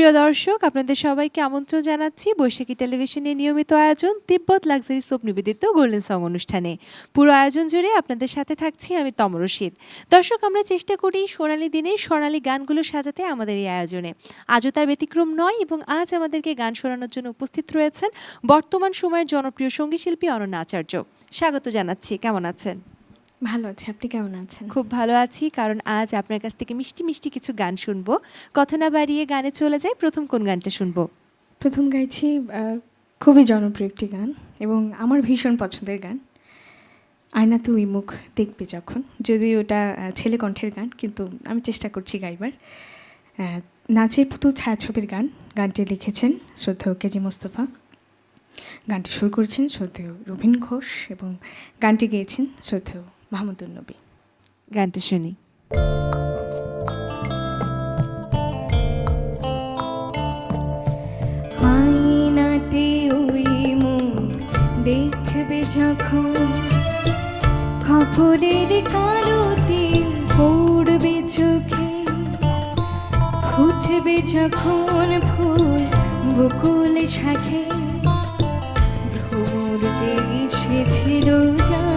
প্রিয় দর্শক, আপনাদের সবাইকে আমন্ত্রণ জানাচ্ছি বৈশাখী টেলিভিশনের নিয়মিত আয়োজন তিব্বত লাক্সারি সোপ নিবেদিত গোল্ডেন সং অনুষ্ঠানে। পুরো আয়োজন জুড়ে আপনাদের সাথে থাকছি আমি তমর রশিদ। দর্শক, আমরা চেষ্টা করি সোনালী দিনে সোনালী গানগুলো সাজাতে আমাদের এই আয়োজনে। আজও তার ব্যতিক্রম নয় এবং আজ আমাদেরকে গান শোনানোর জন্য উপস্থিত রয়েছেন বর্তমান সময়ের জনপ্রিয় সংগীত শিল্পী অনন্যা আচার্য। স্বাগত জানাচ্ছি, কেমন আছেন? ভালো আছি আপনি কেমন আছেন? খুব ভালো আছি কারণ আজ আপনার কাছ থেকে মিষ্টি মিষ্টি কিছু গান শুনব। কথা না বাড়িয়ে গানে চলে যাই প্রথম কোন গানটা শুনব? প্রথম গাইছি খুবই জনপ্রিয় একটি গান এবং আমার ভীষণ পছন্দের গান। আয়না তুই মুখ দেখবে যখন যদিও ওটা ছেলে কণ্ঠের গান কিন্তু আমি চেষ্টা করছি গাইবার। নাচের পুতুল ছায়াছবির গান গানটি লিখেছেন শ্রদ্ধেয় কেজি মোস্তফা। গানটি সুর করেছেন শ্রদ্ধেয় রবীন ঘোষ এবং গানটি গেয়েছেন শ্রদ্ধেয় মাহমুদুল নবী। গানটা শুনি। দেখবে যখন খবরের কারোতে পড়বে চোখে ফুটবে যখন ফুল বকুল শাখে ভ্রমর যে এসেছিল জানবে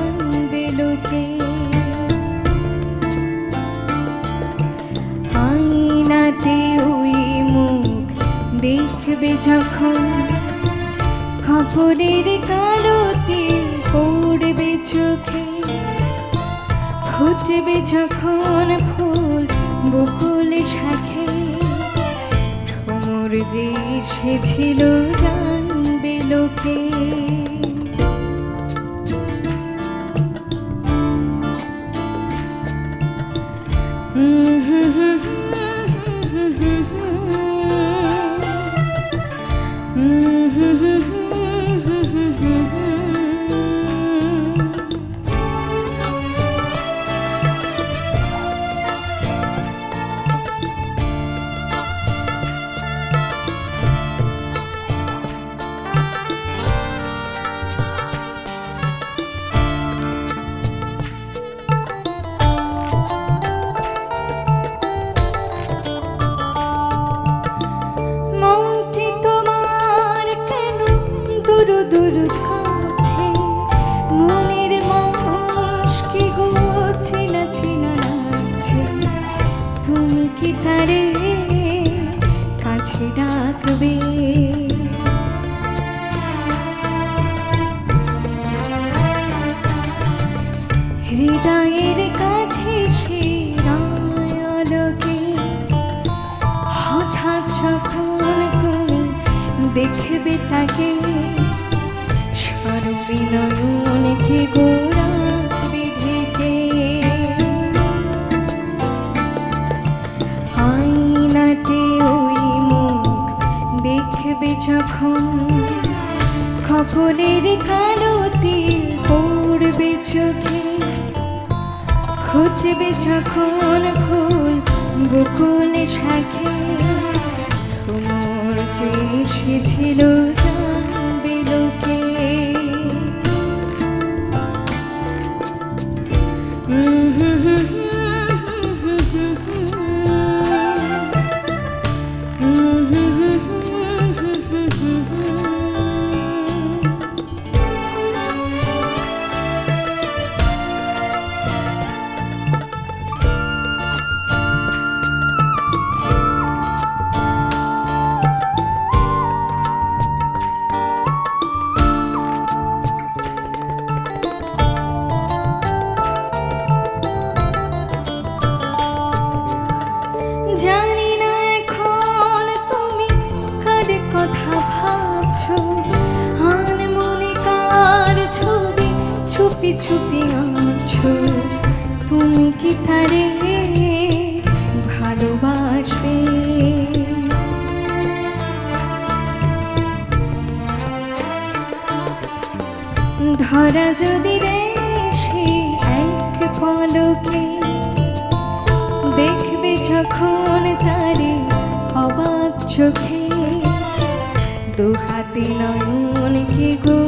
দেখবে যখন খবরের কালোতে পড়বে চোখে, ফুটবে যখন ফুল বকুল শাখে। ভ্রমর যে এসেছিল, জানবে লোকে। দেখবে তাকে। সর্বিনয়নকে গোড়া ঢেকে। আয়নাতে ওই মুখ দেখবে যখন। খবরের কালো তিল পড়বে চোখে। খুঁজবে যখন ফুল বকুল শাখে। এসেছিল চুপি চুপি আঁকছো তুমি কি তারে ভালোবাসবে? ধরা যদি রে সে এক পলকে, দেখবে যখন তারে অবাক চোখে, দু হাতে নয়নকে গোড়াকবে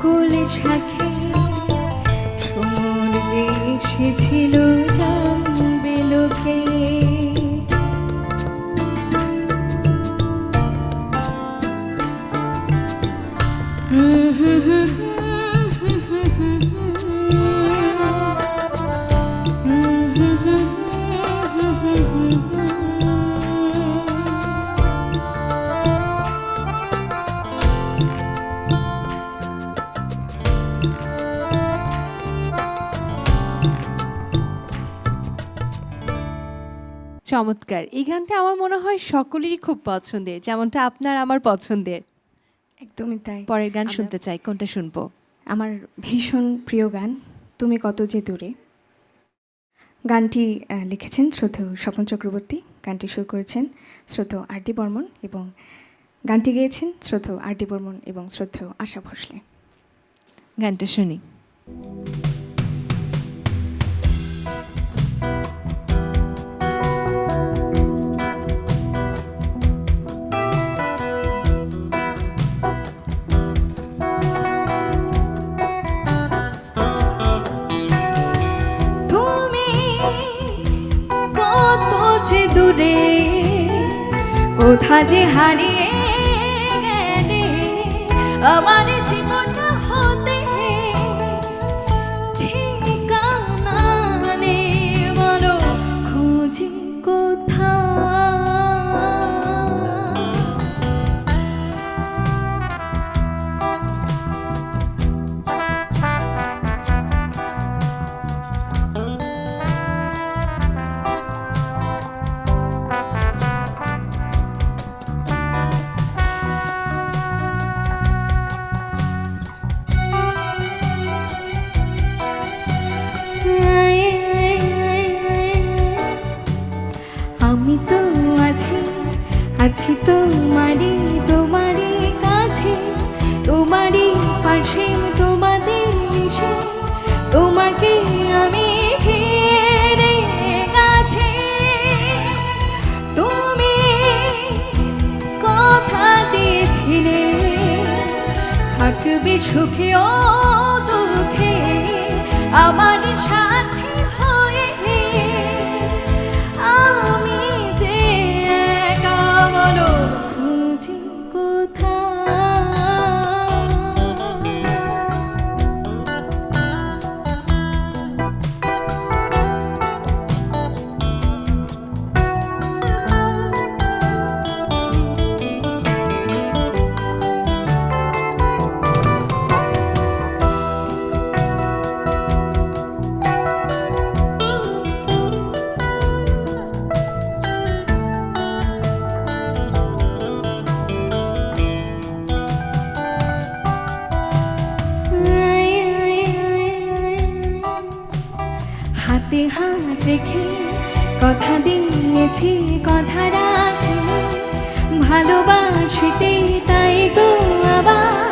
孤城 চমৎকার। এই গানটা আমার মনে হয় সকলেরই খুব পছন্দের যেমনটা আপনার আমার পছন্দের। একদমই তাই। পরের গান শুনতে চাই কোনটা শুনব? আমার ভীষণ প্রিয় গান তুমি কত যে দূরে। গানটি লিখেছেন শ্রদ্ধেয় স্বপন চক্রবর্তী গানটি সুর করেছেন শ্রদ্ধেয় আর ডি বর্মন এবং গানটি গেয়েছেন শ্রদ্ধেয় আর ডি বর্মন এবং শ্রদ্ধেয় আশা ভোসলে। গানটা শুনি। যে হারিয়ে গেলে আমার সুখে ও দুঃখী আমার হাতে রেখে কথা দিয়েছি কথা রাখি। ভালোবাসিতে তাই তো আবার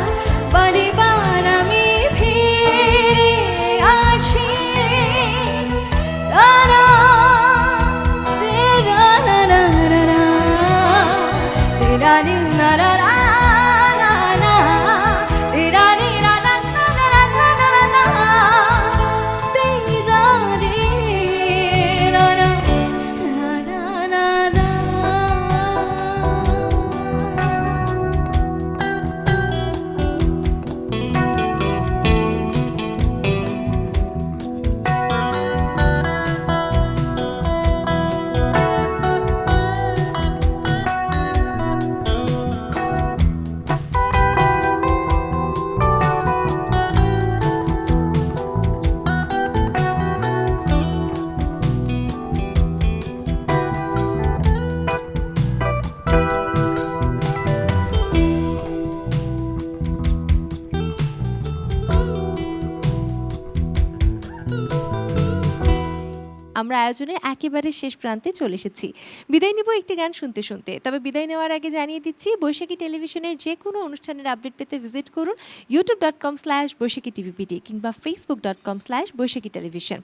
আমরা আয়োজনের একেবারে শেষ প্রান্তে চলে এসেছি। বিদায় নিব একটি গান শুনতে শুনতে। তবে বিদায় নেওয়ার আগে জানিয়ে দিচ্ছি, বৈশাখী টেলিভিশনের যে কোনো অনুষ্ঠানের আপডেট পেতে ভিজিট করুন YouTube dot com slash Boishakhi টিভিপিটি কিংবা Facebook dot com slash Boishakhi television.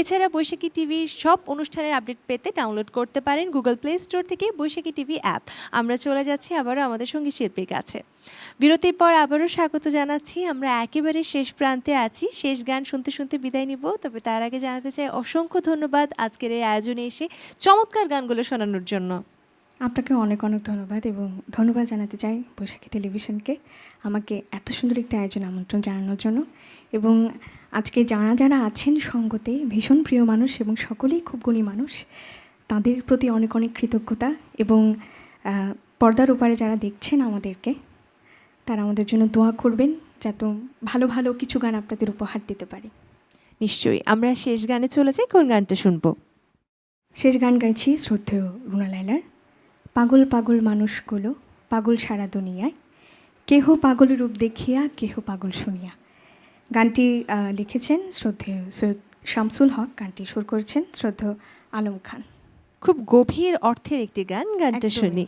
এছাড়া বৈশাখী টিভির সব অনুষ্ঠানের আপডেট পেতে ডাউনলোড করতে পারেন গুগল প্লে স্টোর থেকে বৈশাখী টিভি অ্যাপ। আমরা চলে যাচ্ছি আবারও আমাদের সঙ্গী শিল্পীর কাছে। বিরতির পর আবারও স্বাগত জানাচ্ছি। আমরা একেবারে শেষ প্রান্তে আছি। শেষ গান শুনতে শুনতে বিদায় নিব। তবে তার আগে জানাতে চাই অসংখ্য ধন্যবাদ আজকের এই আয়োজনে এসে চমৎকার গানগুলো শোনানোর জন্য। আপনাকে অনেক অনেক ধন্যবাদ এবং ধন্যবাদ জানাতে চাই বৈশাখী টেলিভিশনকে আমাকে এত সুন্দর একটি আয়োজন আমন্ত্রণ জানানোর জন্য এবং আজকে যারা যারা আছেন সঙ্গতে ভীষণ প্রিয় মানুষ এবং সকলেই খুব গুণী মানুষ, তাদের প্রতি অনেক অনেক কৃতজ্ঞতা এবং পর্দার ওপারে যারা দেখছেন আমাদেরকে, তারা আমাদের জন্য দোয়া করবেন যাতে ভালো ভালো কিছু গান আপনাদের উপহার দিতে পারি। নিশ্চয়ই। আমরা শেষ গানে চলে যাই কোন গানটা শুনব? শেষ গান গাইছি শ্রদ্ধেয় রুনা লাইলার পাগল পাগল মানুষগুলো পাগল সারা দুনিয়ায় কেহ পাগল রূপ দেখিয়া কেহ পাগল শুনিয়া। গানটি লিখেছেন শ্রদ্ধেয় সৈয়দ শামসুল হক গানটি সুর করেছেন শ্রদ্ধেয় আলম খান। খুব গভীর অর্থের একটি গান গানটা শুনি।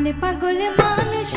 পাগলে পাগল মানুষ